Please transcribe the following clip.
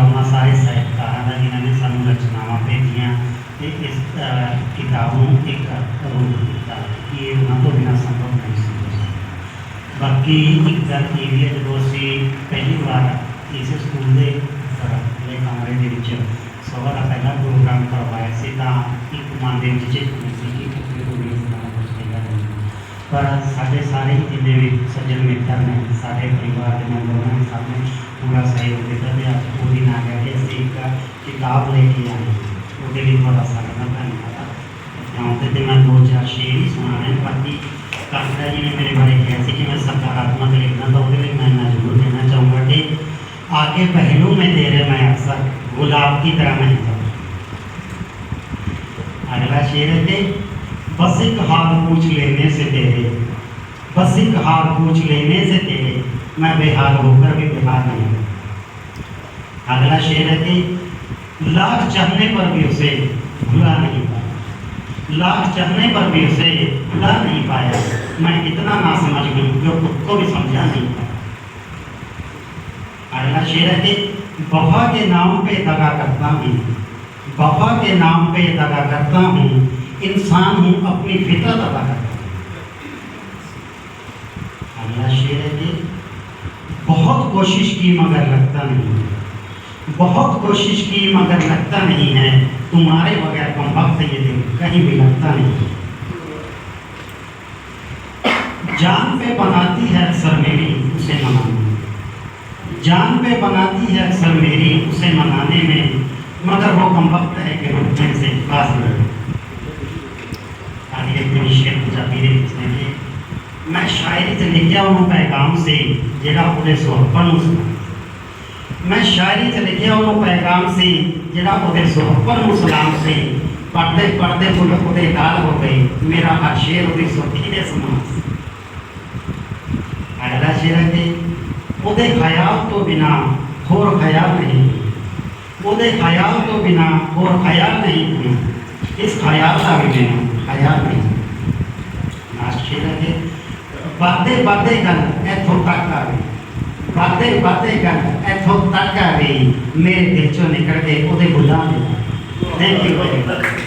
ਸਾਰੇ ਸਾਹਿਤਕਾਰਾਂ ਦਾ ਜਿਨ੍ਹਾਂ ਨੇ ਸਾਨੂੰ ਰਚਨਾਵਾਂ ਭੇਜੀਆਂ ਤੇ ਇਸ ਕਿਤਾਬ ਨੂੰ ਇੱਕ ਰੂਪ ਦਿੱਤਾ ਕਿ ਇਹ ਉਹਨਾਂ ਤੋਂ ਬਿਨਾਂ ਸੰਭਵ ਨਹੀਂ ਸੀ ਬਾਕੀ ਇੱਕ ਗੱਲ ਇਹ ਵੀ ਹੈ, ਜਦੋਂ ਅਸੀਂ ਪਹਿਲੀ ਵਾਰ ਇਸ ਸਕੂਲ ਦੇ ਦੇ ਕਮਰੇ ਦੇ ਵਿੱਚ ਸਭਾ ਦਾ ਪਹਿਲਾ ਪ੍ਰੋਗਰਾਮ ਕਰਵਾਇਆ ਸੀ, ਤਾਂ ਇੱਕ ਮਨ ਦੇ ਵਿੱਚ ਸੀ ਕਿ ਕਿਤੇ ਕੋਈ ਨਹੀਂ ਪਰ ਸਾਡੇ ਸਾਰੇ ਹੀ ਜਿੰਨੇ ਵੀ ਸੱਜਣ ਮਿੱਤਰ ਨੇ, ਸਾਡੇ ਪਰਿਵਾਰ ਦੇ ਮੈਂਬਰ ਨੇ पूरा सहयोग देता थे आज दो दिन आ गया ऐसे एक किताब लेके आए। तो भी थोड़ा सा गलत करना था चाहते थे मैं दो चार शेर ही सुना सुनाने बाकी कांता जी ने मेरे बारे कहा कि मैं सकारात्मक लिखना तो था उसके लिए मैं ज़रूर देना चाहूँगा कि आगे पहलू में दे रहे मैं अक्सर गुलाब की तरह मैं अगला शेर है बस एक हाथ पूछ लेने से तेरे बस एक हाथ पूछ लेने से तेरे, मैं बेहाल होकर भी बेहाल नहीं अगला शेर है कि लाख चाहने पर भी उसे भुला नहीं पाया। लाख चाहने पर भी उसे भुला नहीं पाया। मैं इतना ना समझ हूँ जो खुद को भी समझा नहीं पाया। अगला शेर है कि वफा के नाम पे दगा करता हूँ। वफा के नाम पे दगा करता हूँ। इंसान हूँ, अपनी फितरत अदा करता हूँ। अगला शेर है कि बहुत कोशिश की मगर लगता नहीं। बहुत कोशिश की, मगर लगता नहीं है। तुम्हारे बगैर कम वक्त ये दिन कहीं भी लगता नहीं। जान पे बनाती है अक्सर मेरी, उसे मनाने। में जान पे बनाती है अक्सर मेरी, उसे मनाने में, मगर वो कम वक्त है कि रुकने से पास रहे। शेर पंजाबी ने मैं शायरी से लिखा आऊँ पैगाम से जरा पूरे सोहबन उसका। ਮੈਂ ਸ਼ਾਇਰੀ ਚ ਲਿਖਿਆ ਉਹਨੂੰ ਪੈਗਾਮ ਸੀ ਜਿਹੜਾ ਉਹਦੇ ਸੁਹੱਬਤ ਨੂੰ ਸਲਾਮ ਸੀ ਪੜਦੇ ਪੜਦੇ ਫੁੱਲ ਉਹਦੇ ਨਾਲ ਹੋ ਗਏ ਮੇਰਾ ਹਰ ਸ਼ੇਰ ਉਹਦੀ ਸੁਰਖੀ ਦੇ ਸਮਾਨ ਸੀ ਅਗਲਾ ਸ਼ੇਰ ਹੈ ਕਿ ਉਹਦੇ ਖਿਆਲ ਤੋਂ ਬਿਨਾ ਹੋਰ ਖਿਆਲ ਨਹੀਂ ਉਹਦੇ ਖਿਆਲ ਤੋਂ ਬਿਨਾ ਹੋਰ ਖਿਆਲ ਨਹੀਂ ਇਸ ਖਿਆਲ ਦਾ ਵੀ ਬਿਨਾ ਖਿਆਲ ਨਹੀਂ ਆਸ਼ੀਰ ਹੈ ਬਾਤੇ ਬਾਤੇ ਗੱਲ ਇੱਥੋਂ ਤੱਕ ਆ ਗਈ बातें बातें कर। इतों तक आ गई मेरे दिल चो निकल गए वो बुला थैंक यू वेरी मच